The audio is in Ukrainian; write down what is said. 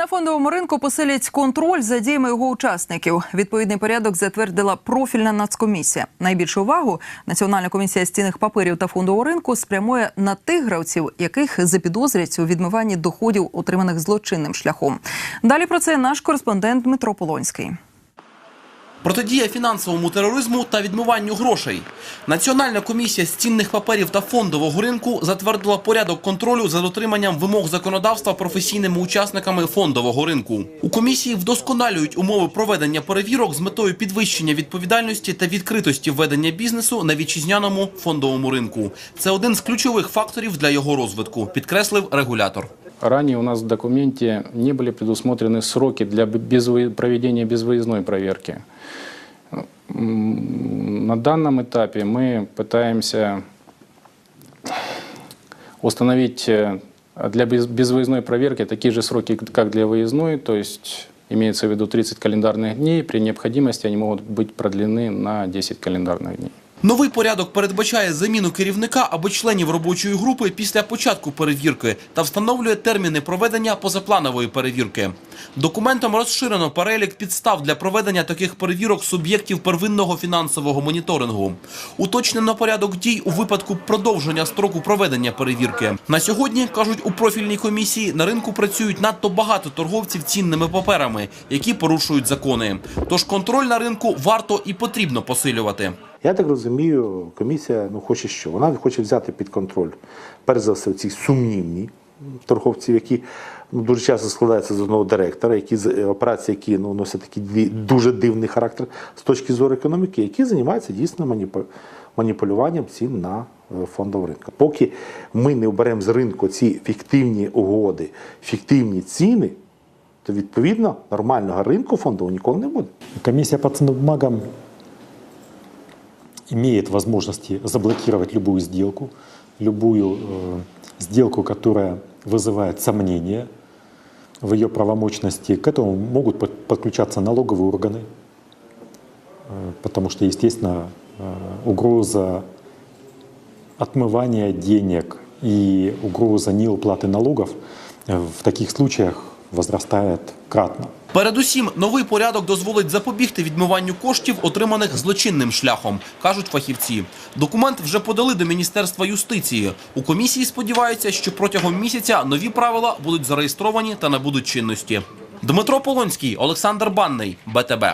На фондовому ринку посилять контроль за діями його учасників. Відповідний порядок затвердила профільна нацкомісія. Найбільшу увагу Національна комісія з цінних паперів та фондового ринку спрямує на тих гравців, яких запідозрять у відмиванні доходів, отриманих злочинним шляхом. Далі про це наш кореспондент Дмитро Полонський. Протидія фінансовому тероризму та відмиванню грошей. Національна комісія з цінних паперів та фондового ринку затвердила порядок контролю за дотриманням вимог законодавства професійними учасниками фондового ринку. У комісії вдосконалюють умови проведення перевірок з метою підвищення відповідальності та відкритості ведення бізнесу на вітчизняному фондовому ринку. Це один з ключових факторів для його розвитку, підкреслив регулятор. Ранее у нас в документе не были предусмотрены сроки для проведения безвыездной проверки. На данном этапе мы пытаемся установить э, для без- безвыездной проверки такие же сроки, как для выездной, то есть имеется в виду 30 календарных дней. При необходимости они могут быть продлены на 10 календарных дней. Новий порядок передбачає заміну керівника або членів робочої групи після початку перевірки та встановлює терміни проведення позапланової перевірки. Документом розширено перелік підстав для проведення таких перевірок суб'єктів первинного фінансового моніторингу. Уточнено порядок дій у випадку продовження строку проведення перевірки. На сьогодні кажуть у профільній комісії на ринку працюють надто багато торговців цінними паперами, які порушують закони. Тож контроль на ринку варто і потрібно посилювати. Я так розумію, комісія ну, хоче що? Вона хоче взяти під контроль, перш за все, ці сумнівні торговців, які ну, дуже часто складаються з одного директора, які е, операції, які ну, носять такий дуже дивний характер з точки зору економіки, які займаються дійсно маніпу- маніпулюванням цін на е, фондовий ринку. Поки ми не оберемо з ринку ці фіктивні угоди, фіктивні ціни, то відповідно нормального ринку фондового ніколи не буде. Комиссия по ценным бумагам имеет возможности заблокировать любую сделку, любую э, сделку, которая вызывает сомнения в ее правомочности. К этому могут под- подключаться налоговые органы, э, потому что, естественно, э, угроза отмывания денег и угроза неуплаты налогов э, в таких случаях возрастает кратно. Передусім, новий порядок дозволить запобігти відмиванню коштів, отриманих злочинним шляхом, кажуть фахівці. Документ вже подали до Міністерства юстиції. У комісії сподіваються, що протягом місяця нові правила будуть зареєстровані та набудуть чинності. Дмитро Полонський, Олександр Банний, БТБ.